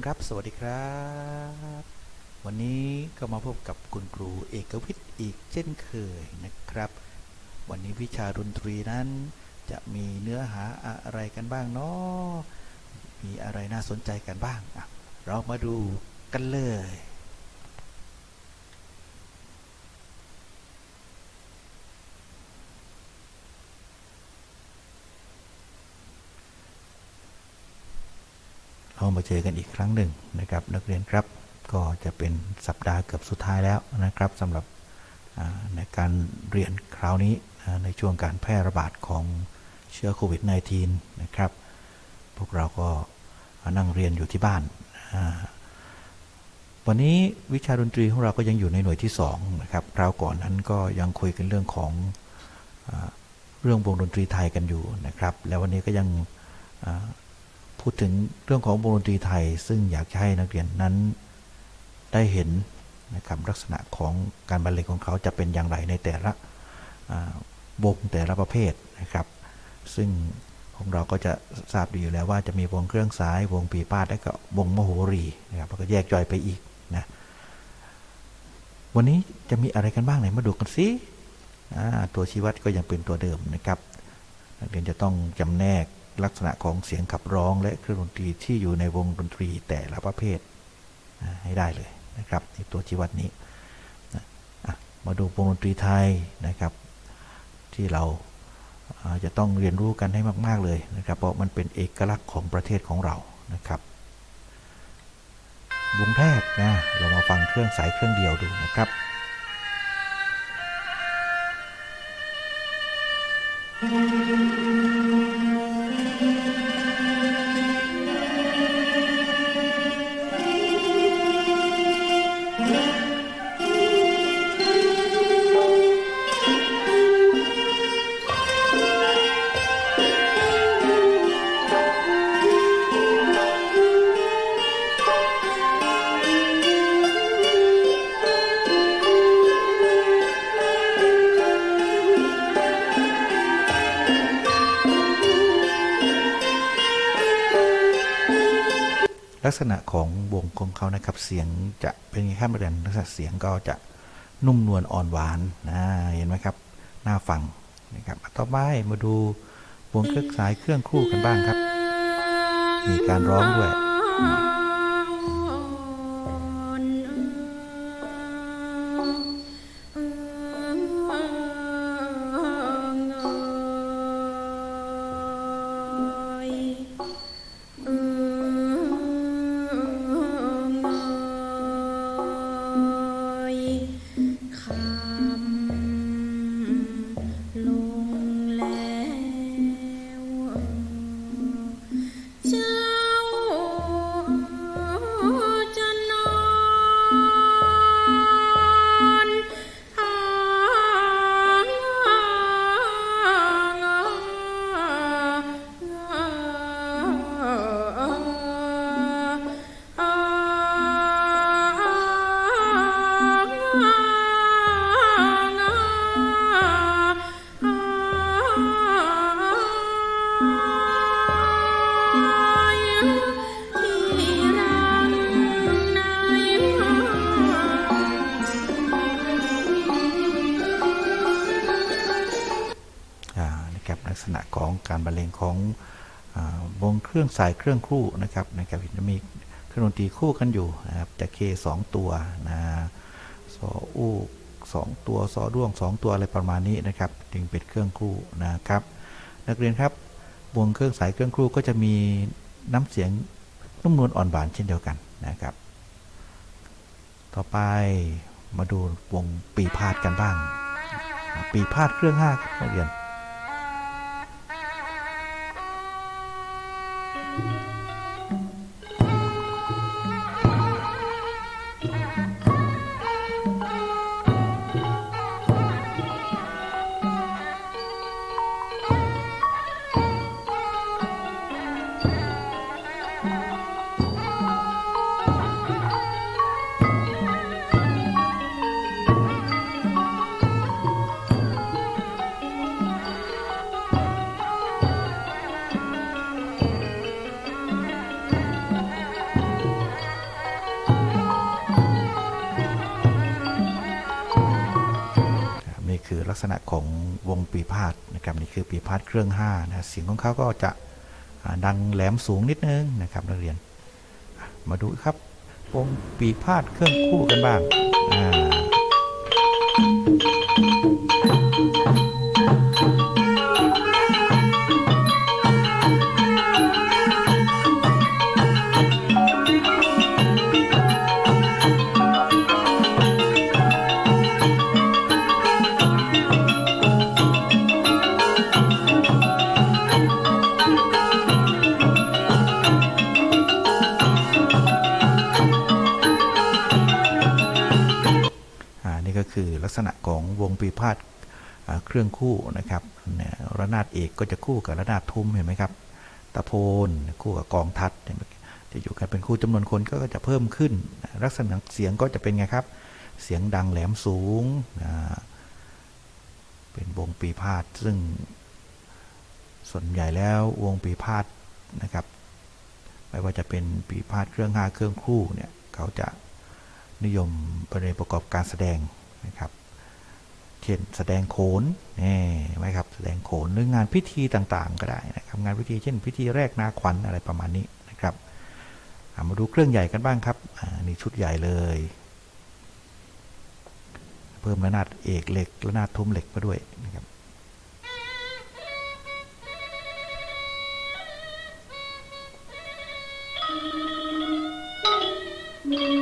คนครับ สวัสดีครับ วันนี้ก็มาพบกับคุณครูเอกวิทย์อีกเช่นเคยนะครับ วันนี้วิชาดนตรีนั้น จะมีเนื้อหาอะไรกันบ้างเนาะมีอะไรน่าสนใจกันบ้าง เรามาดูกันเลย เรามาเจอกันอีกครั้งหนึ่งนะครับ นักเรียนครับก็จะเป็นสัปดาห์เกือบสุดท้ายแล้วนะครับสำหรับในการเรียนคราวนี้ในช่วงการแพร่ระบาดของเชื้อโควิด -19 นะครับ พวกเราก็นั่งเรียนอยู่ที่บ้าน วันนี้วิชาดนตรีของเราก็ยังอยู่ในหน่วยที่2นะครับคราวก่อนนั้นก็ยังคุยกันเรื่องของอเรื่องวงดนตรีไทยกันอยู่นะครับ แล้ววันนี้ก็ยัง พูดถึงเรื่องของวงดนตรีไทย ซึ่งอยากให้นักเรียนนั้นได้เห็นนะครับลักษณะของการบรรเลงของเขาจะเป็นอย่างไรในแต่ละวงแต่ละประเภทนะครับ ซึ่งของเราก็จะทราบดีอยู่แล้วว่าจะมีวงเครื่องสายวงปีพาดและก็วงมโหรีนะครับก็แยกย่อยไปอีกนะวันนี้จะมีอะไรกันบ้างไหนมาดูกันสิตัวชี้วัดก็ยังเป็นตัวเดิมนะครับนักเรียนจะต้องจำแนก ลักษณะของเสียงขับร้องและเครื่องดนตรีที่อยู่ในวงดนตรีแต่ละประเภทให้ได้เลยนะครับในตัวชี้วัดนี้มาดูวงดนตรีไทยนะครับ ที่เราจะต้องเรียนรู้กันให้มาก ๆ เลยนะครับ เพราะมันเป็นเอกลักษณ์ของประเทศของเรานะครับวงแรกนะเรามาฟังเครื่องสายเครื่องเดียวดูนะครับ ลักษณะของวงของเขานะครับ เสียงจะเป็นแค่ประเรียนลักษณะเสียงก็จะนุ่มนวลอ่อนหวานนะเห็นไหมครับน่าฟังนะครับต่อไปมาดูวงเครื่องสายเครื่องคู่กันบ้างครับ มีการร้องด้วย วงเครื่องสายเครื่องคู่นะครับนะครับจะมีเครื่องดนตรีคู่กันอยู่นะครับจะเคสองตัวนะซออู้สองตัวซอด้วงสองตัวอะไรประมาณนี้นะครับจึงเป็นเครื่องคู่นะครับนักเรียนครับวงเครื่องสายเครื่องคู่ก็จะมีน้ำเสียงนุ่มนวลอ่อนหวานเช่นเดียวกันนะครับ ต่อไปมาดูวงปีพาดกันบ้าง ปีพาดเครื่องห้าครับนักเรียน นะครับนี่คือปีพาดเครื่อง5นะเสียงของเขาก็จะดังแหลมสูงนิดนึงนะครับนักเรียนมาดูครับวงปีพาดเครื่องคู่กันบ้างอ่า งวงปีพาดเครื่องคู่นะครับระนาดเอกก็จะคู่กับระนาดทุ้มเห็นไหมครับตะโพนคู่กับกองทัดเห็นไหมจะอยู่กันเป็นคู่จำนวนคนก็จะเพิ่มขึ้น ลักษณะเสียงก็จะเป็นไงครับ เสียงดังแหลมสูง เป็นวงปีพาดซึ่งส่วนใหญ่แล้ววงปีพาดนะครับ ไม่ว่าจะเป็นปีพาดเครื่องห้าเครื่องคู่เนี่ยเขาจะนิยมประเด็นประกอบการแสดงนะครับ เช่นแสดงโขนนี่ไหมครับแสดงโขนหรืองานพิธีต่างๆ ก็ได้นะครับงานพิธีเช่น พิธีแรกนาขวัญอะไรประมาณนี้นะครับมาดูเครื่องใหญ่กันบ้างครับอ่านี่ชุดใหญ่เลย เพิ่มระนาดเอกเหล็กระนาดทุ้มเหล็กมาด้วยนะครับว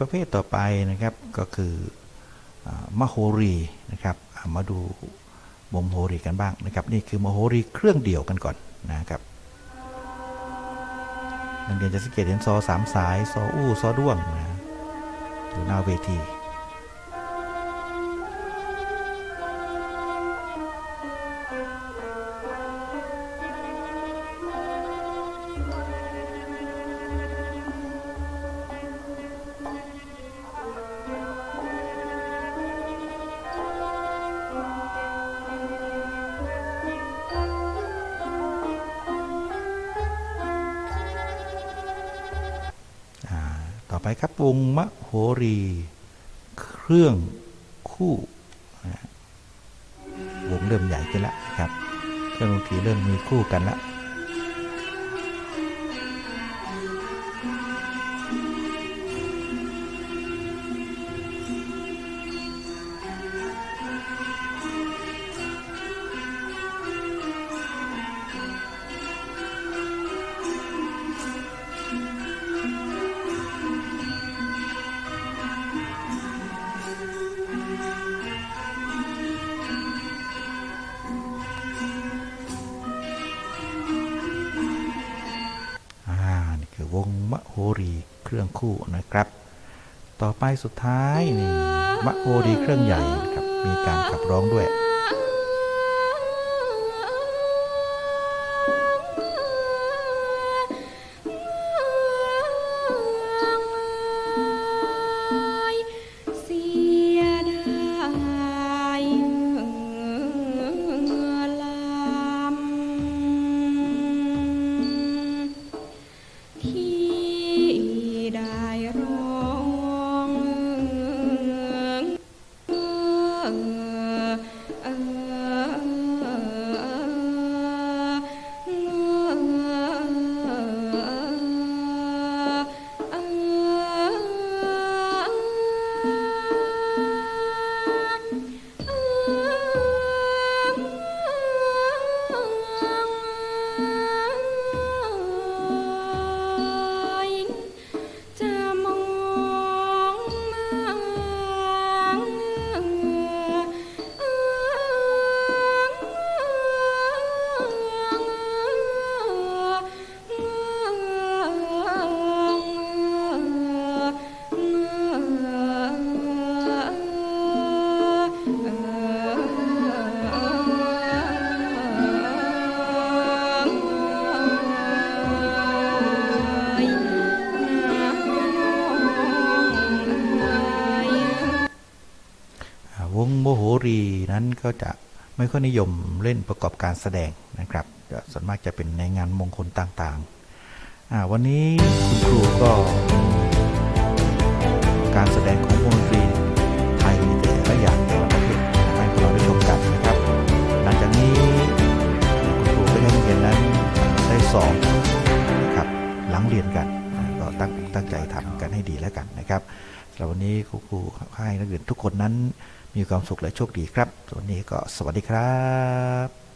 ประเภทต่อไปนะครับก็คือมโหรีนะครับมาดูบ่มโหรีกันบ้างนะครับ นี่คือมโหรีเครื่องเดี่ยวกันก่อนนะครับนักเรียนจะสังเกตเห็นซอสามสาย ซออู้ซอด้วงนะอยู่หน้าเวที ครับ วงมโหรี เครื่องคู่วงเริ่มใหญ่ขึ้นแล้วครับ เครื่องดนตรีเริ่มมีคู่กันแล้ว เครื่องคู่นะครับ ต่อไปสุดท้ายนี่มโอดีเครื่องใหญ่ครับมีการขับร้องด้วย โมโหรีนั้นก็จะไม่ค่อยนิยมเล่นประกอบการแสดงนะครับส่วนมากจะเป็นในงานมงคลต่างๆ วันนี้คุณครูก็ การแสดงของวงดนตรีไทยแต่ละอย่างแต่ละประเภทให้พวกเราได้ชมกันนะครับ หลังจากนี้คุณครูก็ให้นักเรียนนั้นได้สอนนะครับหลังเรียนกันก็ตั้งตั้งใจทำกันให้ดีแล้วกันนะครับ หรับวันนี้ครูครูให้นักเรียนทุกคนนั้นมีความสุขและโชคดีครับ วันนี้ก็สวัสดีครับ